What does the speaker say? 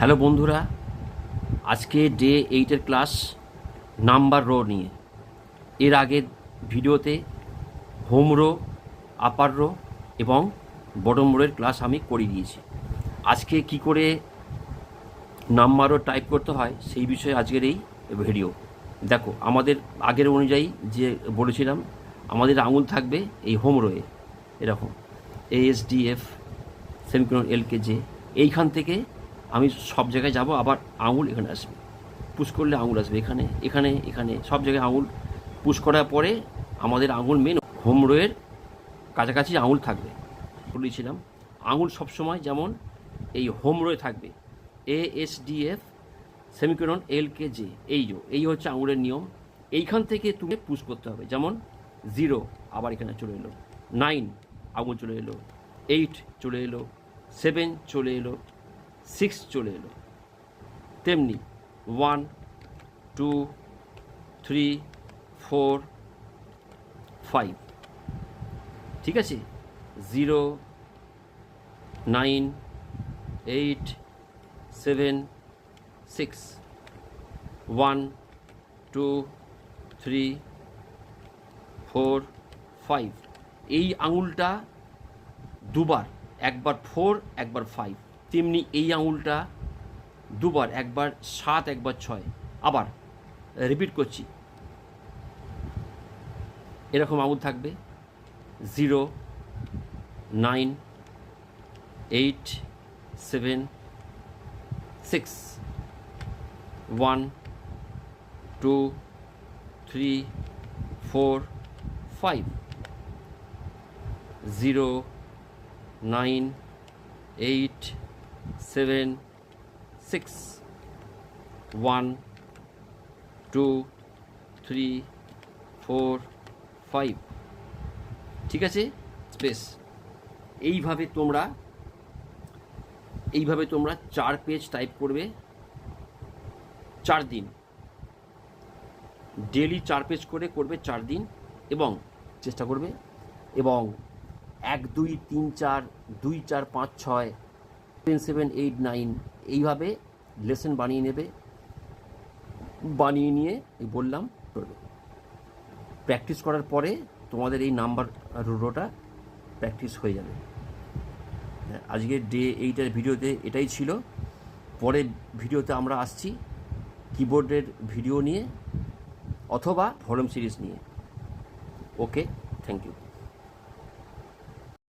Hello বন্ধুরা, আজকে day এইটের ক্লাস নাম্বার রো নিয়ে। এর আগের ভিডিওতে হোম রো, আপার রো এবং বটম রোয়ের ক্লাস আমি করিয়ে দিয়েছি। আজকে কি করে নাম্বার রো টাইপ করতে হয় সেই বিষয়ে আজকের এই ভিডিও। দেখো, আমাদের আগের অনুযায়ী যে বলেছিলাম, আমাদের আঙুল থাকবে এই হোম রোয়ে এরকম এএসডিএফ সেমিকোলন এল কে জে এইখান থেকে আমি সব জায়গায় যাব, আবার আঙুল এখানে আসবে। পুশ করলে আঙুল আসবে, এখানে এখানে এখানে। সব জায়গায় আঙুল পুশ করার পরে আমাদের আঙুল মেন হোম রোয়ের কাছাকাছি আঙুল থাকবে। বলেছিলাম আঙুল সবসময় যেমন এই হোম রোয়ে থাকবে। A S D F semicolon L K J এই যো, এই হচ্ছে আঙুলের নিয়ম। এইখান থেকে তুমি পুশ করতে হবে। যেমন জিরো আবার এখানে চলে এলো। নাইন আঙুল চলে এলো। এইট চলে এলো। সেভেন চলে এলো। সিক্স চলে এলো। তেমনি one two three four five ঠিক আছে? Zero nine eight seven six one two three four five এই আঙুলটা দুবার, একবার ফোর একবার ফাইভ তেমনি এই আঙুলটা দুবার, একবার সাত, একবার ছয়। আবার রিপিট করছি। এরকম আঙুল থাকবে। Zero nine eight seven six one two three four five zero nine eight seven six one two three four five ঠিক আছে? স্পেস এইভাবে তোমরা এইভাবে তোমরা চার পেজ টাইপ করবে। চার দিন। ডেলি চার পেজ করে করবে চার দিন এবং চেষ্টা করবে এবং এক, দুই, তিন, চার, দুই, চার, পাঁচ, ছয় সেভেন সেভেন এইট নাইন এইভাবে লেসন বানিয়ে নেবে। বানিয়ে নিয়ে বললাম প্র্যাকটিস করার পরে তোমাদের এই নাম্বার রোটা প্র্যাকটিস হয়ে যাবে। আজকের ডে এইটার ভিডিওতে এটাই ছিল। পরের ভিডিওতে আমরা আসছি কিবোর্ডের ভিডিও নিয়ে অথবা ভলিউম সিরিজ নিয়ে। Okay thank you